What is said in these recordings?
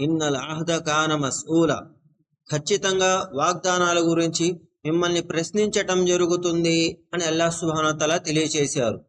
ఇన్నల్ అహద కాన మస్ఊల. ఖచ్చితంగా వాగ్దానాల గురించి మిమ్మల్ని ప్రశ్నించటం జరుగుతుంది అని అల్లాహ్ సుహానతల తెలియచేశారు.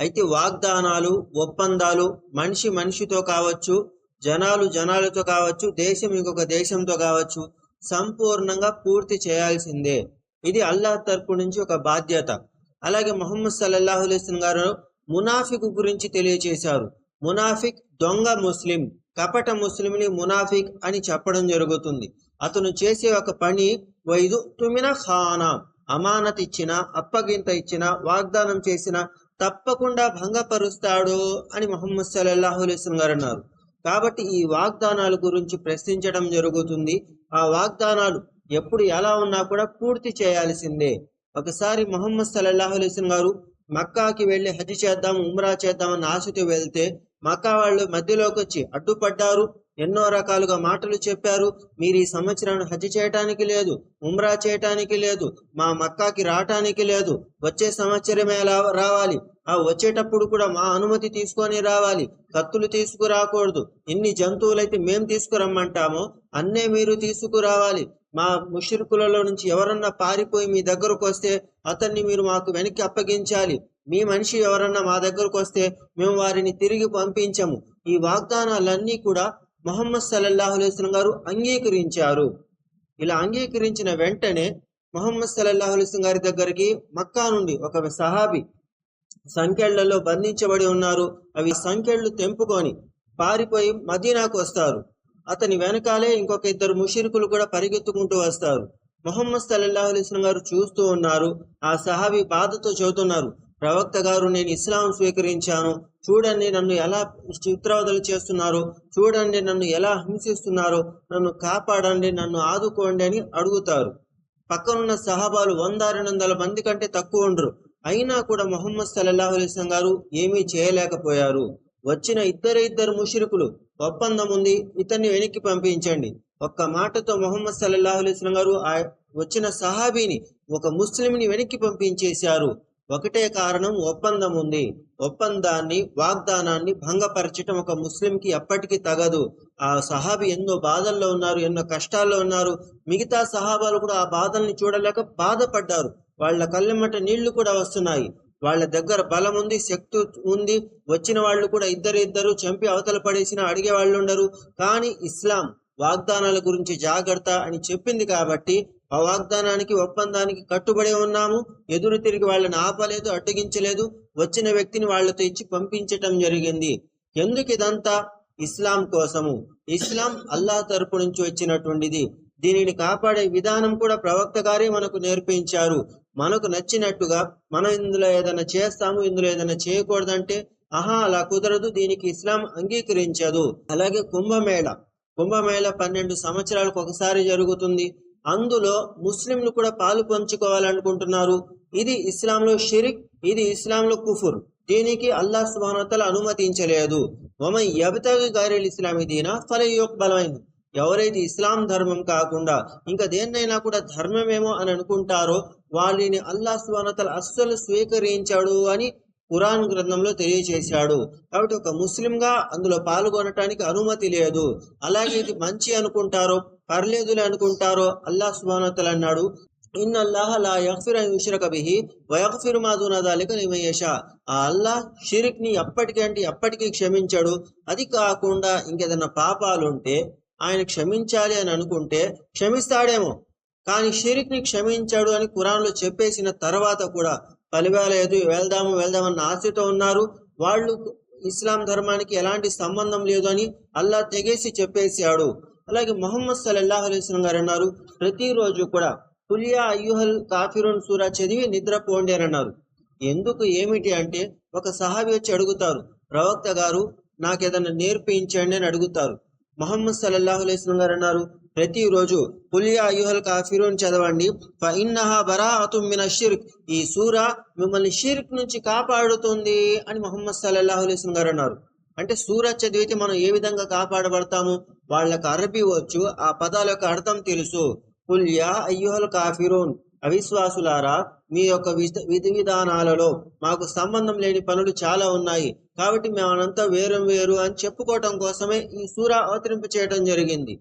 అయితే వాగ్దానాలు ఒప్పందాలు మనిషి మనిషితో కావచ్చు జనాలు జనాలతో కావచ్చు దేశం ఇంకొక దేశంతో కావచ్చు సంపూర్ణంగా పూర్తి చేయాల్సిందే. ఇది అల్లాహ్ తరపు నుంచి ఒక బాధ్యత. అలాగే మొహమ్మద్ సల్లల్లాహు గారు మునాఫిక్ గురించి తెలియచేశారు. మునాఫిక్ దొంగ ముస్లిం. కపట ముస్లింని మునాఫిక్ అని చెప్పడం జరుగుతుంది. అతను చేసే ఒక పని వైదు తుమిన ఖానా అమానత్ ఇచ్చిన అప్పగింత ఇచ్చిన వాగ్దానం చేసిన తప్పకుండా భంగపరుస్తాడు అని మొహమ్మద్ సల్లల్లాహు అలైస్లం గారు అన్నారు. కాబట్టి ఈ వాగ్దానాల గురించి ప్రశ్నించడం జరుగుతుంది. ఆ వాగ్దానాలు ఎప్పుడు ఎలా ఉన్నా కూడా పూర్తి చేయాల్సిందే. ఒకసారి మొహమ్మద్ సల్లల్లాహు అలైస్లం గారు మక్కాకి వెళ్ళి హజ్ చేద్దాం ఉమ్రా చేద్దాం అని ఆశతో వెళ్తే మక్కా వాళ్ళు మధ్యలోకి వచ్చి అడ్డుపడ్డారు. ఎన్నో రకాలుగా మాటలు చెప్పారు. మీరు ఈ సంవత్సరాన్ని హజ్ చేయటానికి లేదు ఉమ్రా చేయటానికి లేదు మా మక్కాకి రావటానికి లేదు. వచ్చే సంవత్సరమే ఎలా రావాలి. ఆ వచ్చేటప్పుడు కూడా మా అనుమతి తీసుకొని రావాలి. కత్తులు తీసుకురాకూడదు. ఎన్ని జంతువులైతే మేము తీసుకురమ్మంటామో? అన్నే మీరు తీసుకురావాలి. మా ముషిరుకులలో నుంచి ఎవరన్నా పారిపోయి మీ దగ్గరకు వస్తే అతన్ని మీరు మాకు వెనక్కి అప్పగించాలి. మీ మనిషి ఎవరన్నా మా దగ్గరకు వస్తే మేము వారిని తిరిగి పంపించము. ఈ వాగ్దానాలన్నీ కూడా మొహమ్మద్ సల్లల్లాహు అలైస్లం గారు అంగీకరించారు. ఇలా అంగీకరించిన వెంటనే మొహమ్మద్ సల్లల్లాహు అలైస్లం గారి దగ్గరికి మక్కా నుండి ఒక సహాబి సంఖ్యళ్ళలో బంధించబడి ఉన్నారు. అవి సంఖ్యళ్ళు తెంపుకొని పారిపోయి మదీనాకు వస్తారు. అతని వెనకాలే ఇంకొక ఇద్దరు ముషిరుకులు కూడా పరిగెత్తుకుంటూ వస్తారు. మొహమ్మద్ సల్లల్లాహు అలైస్లం గారు చూస్తూ ఉన్నారు. ఆ సహాబి బాధతో చెబుతున్నారు. ప్రవక్త గారు నేను ఇస్లాం స్వీకరించాను. చూడండి నన్ను ఎలా చిత్రవదలు చేస్తున్నారు చూడండి నన్ను ఎలా హింసిస్తున్నారు నన్ను కాపాడండి నన్ను ఆదుకోండి అని అడుగుతారు. పక్కనున్న సహాబాలు వంద రెండు వందల మంది కంటే తక్కువ ఉండరు. అయినా కూడా మొహమ్మద్ సల్లల్లాహు అలైస్లం గారు ఏమీ చేయలేకపోయారు. వచ్చిన ఇద్దరు ఇద్దరు ముషిరుకులు ఒప్పందం ఉంది ఇతన్ని వెనక్కి పంపించండి. ఒక్క మాటతో మొహమ్మద్ సల్లల్లాహు అలైస్లం గారు ఆ వచ్చిన సహాబీని ఒక ముస్లింని వెనక్కి పంపించేశారు. ఒకటే కారణం ఒప్పందం ఉంది. ఒప్పందాన్ని వాగ్దానాన్ని భంగపరచటం ఒక ముస్లింకి ఎప్పటికీ తగదు. ఆ సహాబి ఎన్నో బాధల్లో ఉన్నారు ఎన్నో కష్టాల్లో ఉన్నారు. మిగతా సహాబాలు కూడా ఆ బాధల్ని చూడలేక బాధపడ్డారు. వాళ్ళ కళ్ళెమ్మట నీళ్ళు కూడా వస్తున్నాయి. వాళ్ళ దగ్గర బలం ఉంది శక్తి ఉంది. వచ్చిన వాళ్ళు కూడా ఇద్దరు ఇద్దరు చంపి అవతల పడేసిన అడిగే వాళ్ళు ఉండరు. కానీ ఇస్లాం వాగ్దానాల గురించి జాగ్రత్త అని చెప్పింది కాబట్టి ఆ వాగ్దానానికి ఒప్పందానికి కట్టుబడి ఉన్నాము. ఎదురు తిరిగి వాళ్ళని ఆపలేదు అడ్డగించలేదు. వచ్చిన వ్యక్తిని వాళ్ళతో ఇచ్చి పంపించటం జరిగింది. ఎందుకు ఇదంతా? ఇస్లాం కోసము. ఇస్లాం అల్లాహ్ తరపు నుంచి వచ్చినటువంటిది. దీనిని కాపాడే విధానం కూడా ప్రవక్త గారే మనకు నేర్పించారు. మనకు నచ్చినట్టుగా మనం ఇందులో ఏదైనా చేస్తాము ఇందులో ఏదైనా చేయకూడదంటే ఆహా అలా కుదరదు. దీనికి ఇస్లాం అంగీకరించదు. అలాగే కుంభమేళ. కుంభమేళ పన్నెండు సంవత్సరాలకు ఒకసారి జరుగుతుంది. అందులో ముస్లింలు కూడా పాలు పంచుకోవాలనుకుంటున్నారు. ఇది ఇస్లాంలో షిరిక్ ఇది ఇస్లాంలో కుఫుర్. దీనికి అల్లా సుబానతల అనుమతించలేదు. ఒమై యబతగి గారెల్ ఇస్లామీ దీనా ఫలయోక్ బలమైంది ఎవరైతే ఇస్లాం ధర్మం కాకుండా ఇంకా దేన్నైనా కూడా ధర్మమేమో అని అనుకుంటారో వాళ్ళని అల్లా సుబానతల అస్సలు స్వీకరించాడు అని ఖురాన్ గ్రంథంలో తెలియజేశాడు. కాబట్టి ఒక ముస్లింగా అందులో పాల్గొనటానికి అనుమతి లేదు. అలాగే ఇది మంచి అనుకుంటారో పర్లేదులే అనుకుంటారో అల్లాహ్ సుబానతల అన్నాడు ఇన్ అల్లాహ లా యగ్ఫిర్ అన్ యుష్రక బిహి వ మా దూన దాలిక ఆ అల్లాహ్ షిరిక్ని ఎప్పటికంటే ఎప్పటికీ క్షమించాడు. అది కాకుండా ఇంకేదైనా పాపాలు ఉంటే ఆయన క్షమించాలి అని అనుకుంటే క్షమిస్తాడేమో. కానీ షిరిక్ని క్షమించాడు అని కురాన్లో చెప్పేసిన తర్వాత కూడా పలివేలేదు వెళ్దాము వెళ్దామన్న ఆశతో ఉన్నారు. వాళ్ళు ఇస్లాం ధర్మానికి ఎలాంటి సంబంధం లేదు అని అల్లా తెగేసి చెప్పేశాడు. అలాగే మొహమ్మద్ సల్లల్లాహు అలైస్లం గారు అన్నారు ప్రతిరోజు కూడా పులియా అయ్యుహల్ కాఫిరోన్ సూరా చదివి నిద్రపోండి అని అన్నారు. ఎందుకు ఏమిటి అంటే ఒక సహాబి వచ్చి అడుగుతారు ప్రవక్త గారు నాకు ఏదైనా నేర్పించండి అని అడుగుతారు. మొహమ్మద్ సల్లల్లాహు అలైస్లం గారు అన్నారు ప్రతిరోజు పులియా అయ్యుహల్ కాఫిరోన్ చదవండి ఫఇన్నహా బరాఅతుం మిన షిర్క్ ఈ సూర మిమ్మల్ని షిర్క్ నుంచి కాపాడుతుంది అని మొహమ్మద్ సల్లల్లాహు అలైస్లం గారు అన్నారు. అంటే సూర చదివితే మనం ఏ విధంగా కాపాడబడతాము? వాళ్ళకు అరబీ వచ్చు. ఆ పదాల యొక్క అర్థం తెలుసు. పుల్యా అయ్యుహల్ కాఫిరోన్ అవిశ్వాసులారా మీ యొక్క విధి విధానాలలో మాకు సంబంధం లేని పనులు చాలా ఉన్నాయి. కాబట్టి మేమనంతా వేరు వేరు అని చెప్పుకోవటం కోసమే ఈ సూర అవతరింపు చేయడం జరిగింది.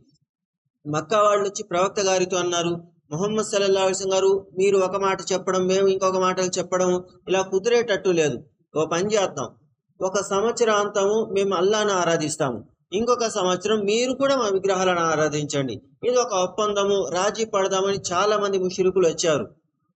మక్కా వాళ్ళు వచ్చి ప్రవక్త గారితో అన్నారు మొహమ్మద్ సల్లల్లాహు గారు మీరు ఒక మాట చెప్పడం మేము ఇంకొక మాట చెప్పడం ఇలా కుదిరేటట్టు లేదు. ఓ పని చేద్దాం. ఒక సంవత్సరాంతము మేము అల్లాను ఆరాధిస్తాము. ఇంకొక సంవత్సరం మీరు కూడా మా విగ్రహాలను ఆరాధించండి. ఇది ఒక ఒప్పందము రాజీ పడదామని చాలా మంది ముషిరుకులు వచ్చారు.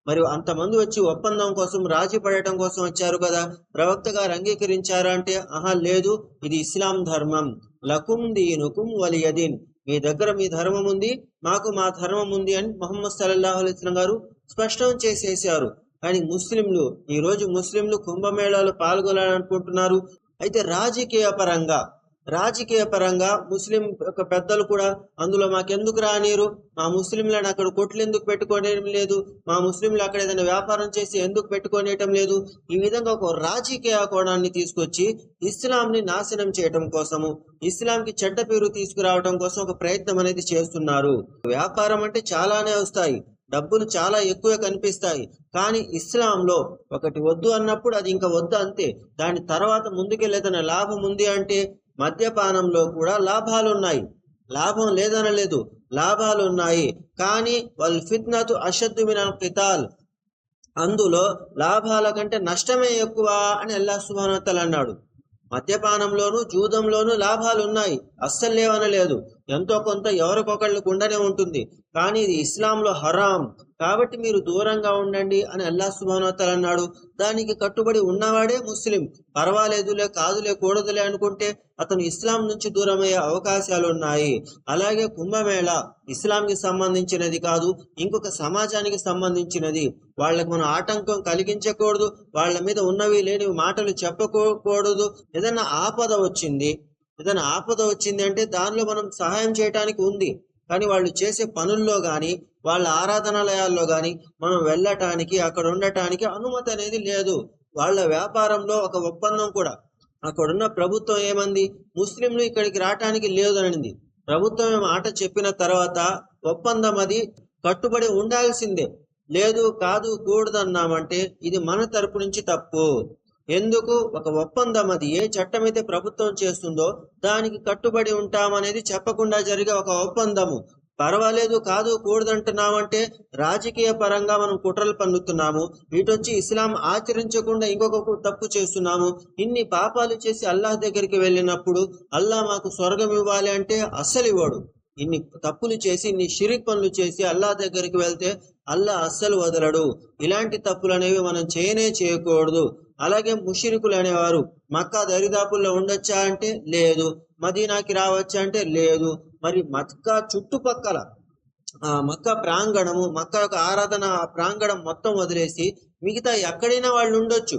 మరి అంతమంది వచ్చి ఒప్పందం కోసం రాజీ పడటం కోసం వచ్చారు కదా? ప్రవక్త గారు అంగీకరించారా అంటే ఆహా లేదు. ఇది ఇస్లాం ధర్మం. లకుం దీనుకుం వలియదీన్. మీ దగ్గర మీ ధర్మం ఉంది మాకు మా ధర్మం ఉంది అని మొహమ్మద్ సల్లల్లాహు అలైహి గారు స్పష్టం చేసేసారు కానీ ముస్లింలు ఈ రోజు ముస్లింలు కుంభమేళాలో పాల్గొనాలనుకుంటున్నారు. అయితే రాజకీయ పరంగా రాజకీయ పరంగా ముస్లిం యొక్క పెద్దలు కూడా అందులో మాకెందుకు రానిరు మా ముస్లింలను అక్కడ కొట్లు ఎందుకు పెట్టుకోవడం లేదు? మా ముస్లింలు అక్కడ ఏదైనా వ్యాపారం చేసి ఎందుకు పెట్టుకోనేయటం లేదు? ఈ విధంగా ఒక రాజకీయ కోణాన్ని తీసుకొచ్చి ఇస్లాంని నాశనం చేయటం కోసము ఇస్లాంకి చెడ్డ పేరు తీసుకురావడం కోసం ఒక ప్రయత్నం అనేది చేస్తున్నారు. వ్యాపారం అంటే చాలానే వస్తాయి. డబ్బులు చాలా ఎక్కువ కనిపిస్తాయి. కానీ ఇస్లాంలో ఒకటి వద్దు అన్నప్పుడు అది ఇంకా వద్దు అంతే. దాని తర్వాత ముందుకెళ్ళేదన్న లాభం ఉంది అంటే మద్యపానంలో కూడా లాభాలు ఉన్నాయి. లాభం లేదనలేదు. లాభాలు ఉన్నాయి. కానీ వల్ ఫిత్నతు అషద్దు మినల్ కితాల్. అందులో లాభాల కంటే నష్టమే ఎక్కువ అని అల్లా సుభానతలు అన్నాడు. మద్యపానంలోను జూదంలోను లాభాలు ఉన్నాయి. అస్సలు లేవనలేదు. ఎంతో కొంత ఎవరికొకళ్ళు ఉండనే ఉంటుంది. కానీ ఇది ఇస్లాంలో హరాం. కాబట్టి మీరు దూరంగా ఉండండి అని అల్లా సుభానతలు అన్నాడు. దానికి కట్టుబడి ఉన్నవాడే ముస్లిం. పర్వాలేదులే కాదులే కూడదులే అనుకుంటే అతను ఇస్లాం నుంచి దూరమయ్యే అవకాశాలు ఉన్నాయి అలాగే కుంభమేళ ఇస్లాంకి సంబంధించినది కాదు ఇంకొక సమాజానికి సంబంధించినది. వాళ్ళకు మనం ఆటంకం కలిగించకూడదు వాళ్ళ మీద ఉన్నవి లేనివి మాటలు చెప్పకూడదు. ఏదైనా ఆపద వచ్చింది ఏదైనా ఆపద వచ్చింది అంటే దానిలో మనం సహాయం చేయటానికి ఉంది. కానీ వాళ్ళు చేసే పనుల్లో కానీ వాళ్ళ ఆరాధనాలయాల్లో కానీ మనం వెళ్ళటానికి అక్కడ ఉండటానికి అనుమతి అనేది లేదు. వాళ్ళ వ్యాపారంలో ఒక ఒప్పందం కూడా. అక్కడున్న ప్రభుత్వం ఏమంది? ముస్లింలు ఇక్కడికి రావటానికి లేదనింది ప్రభుత్వం ఆట చెప్పిన తర్వాత ఒప్పందం అది కట్టుబడి ఉండాల్సిందే. లేదు కాదు కూడదన్నామంటే ఇది మన తరపు నుంచి తప్పు. ఎందుకు? ఒక ఒప్పందం అది. ఏ చట్టం అయితే ప్రభుత్వం చేస్తుందో దానికి కట్టుబడి ఉంటామనేది చెప్పకుండా జరిగే ఒక ఒప్పందము. పర్వాలేదు కాదు కూడదంటున్నామంటే రాజకీయ పరంగా మనం కుట్రలు పన్నుతున్నాము. వీటొచ్చి ఇస్లాం ఆచరించకుండా ఇంకొక తప్పు చేస్తున్నాము. ఇన్ని పాపాలు చేసి అల్లాహ్ దగ్గరికి వెళ్ళినప్పుడు అల్లాహ్ మాకు స్వర్గం ఇవ్వాలి అంటే అస్సలు ఇవ్వడు ఇన్ని తప్పులు చేసి ఇన్ని షిరిక్ పనులు చేసి అల్లా దగ్గరికి వెళ్తే అల్లా అస్సలు వదలడు. ఇలాంటి తప్పులు అనేవి మనం చేయనే చేయకూడదు. అలాగే ముషిరికులు అనేవారు మక్కా దరిదాపుల్లో ఉండొచ్చా అంటే లేదు మదీనాకి రావచ్చా అంటే లేదు. మరి మక్కా చుట్టుపక్కల ఆ ప్రాంగణము మక్క యొక్క ఆరాధన ప్రాంగణం మొత్తం వదిలేసి మిగతా ఎక్కడైనా వాళ్ళు ఉండొచ్చు.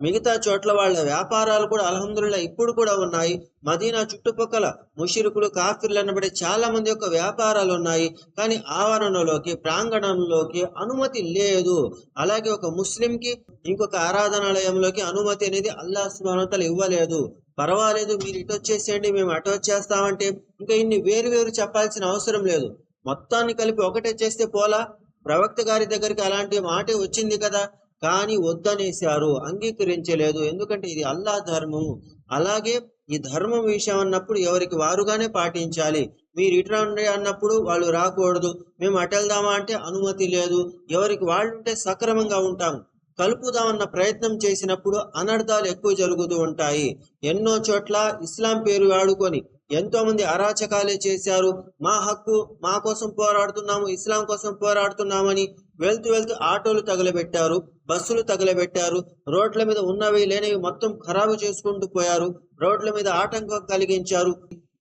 మిగతా చోట్ల వాళ్ళ వ్యాపారాలు కూడా అల్హమ్దుల్లా ఇప్పుడు కూడా ఉన్నాయి. మదీనా చుట్టుపక్కల ముషిరుకులు కాఫీర్లు అనబడే చాలా మంది యొక్క వ్యాపారాలు ఉన్నాయి. కానీ ఆవరణలోకి ప్రాంగణంలోకి అనుమతి లేదు. అలాగే ఒక ముస్లింకి ఇంకొక ఆరాధనాలయంలోకి అనుమతి అనేది అల్లా స్మరణతలు ఇవ్వలేదు. పర్వాలేదు మీరు ఇటు వచ్చేసేయండి మేము అటు వచ్చేస్తామంటే ఇంకా ఇన్ని వేరు వేరు చెప్పాల్సిన అవసరం లేదు. మొత్తాన్ని కలిపి ఒకటే చేస్తే పోలా? ప్రవక్త గారి దగ్గరికి అలాంటి మాట వచ్చింది కదా. కానీ వద్దనేశారు అంగీకరించలేదు. ఎందుకంటే ఇది అల్లా ధర్మము అలాగే ఈ ధర్మం విషయం అన్నప్పుడు ఎవరికి వారుగానే పాటించాలి. మీరు ఇటు రండి అన్నప్పుడు వాళ్ళు రాకూడదు. మేము అటు వెళ్దామా అంటే అనుమతి లేదు. ఎవరికి వాళ్ళు ఉంటే. సక్రమంగా ఉంటాము కలుపుదామన్న ప్రయత్నం చేసినప్పుడు అనర్థాలు ఎక్కువ జరుగుతూ ఉంటాయి. ఎన్నో చోట్ల ఇస్లాం పేరు వాడుకొని ఎంతో మంది అరాచకాలే చేశారు. మా హక్కు మా కోసం పోరాడుతున్నాము ఇస్లాం కోసం పోరాడుతున్నామని వెళ్తూ వెళ్తూ ఆటోలు తగలబెట్టారు బస్సులు తగలబెట్టారు. రోడ్ల మీద ఉన్నవి లేనివి మొత్తం ఖరాబు చేసుకుంటూ పోయారు. రోడ్ల మీద ఆటంకం కలిగించారు.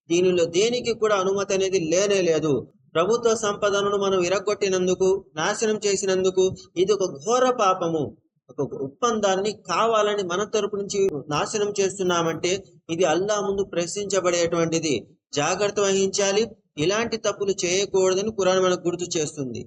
దీనిలో దేనికి కూడా అనుమతి అనేది లేనే లేదు. ప్రభుత్వ సంపదను మనం ఇరగొట్టినందుకు నాశనం చేసినందుకు ఇది ఒక ఘోర పాపము. ఒక ఒప్పందాన్ని కావాలని మన తరపు నుంచి నాశనం చేస్తున్నామంటే ఇది అల్లా ముందు ప్రశ్నించబడేటువంటిది. జాగ్రత్త వహించాలి. ఇలాంటి తప్పులు చేయకూడదని కురాన్ మనకు గుర్తు చేస్తుంది.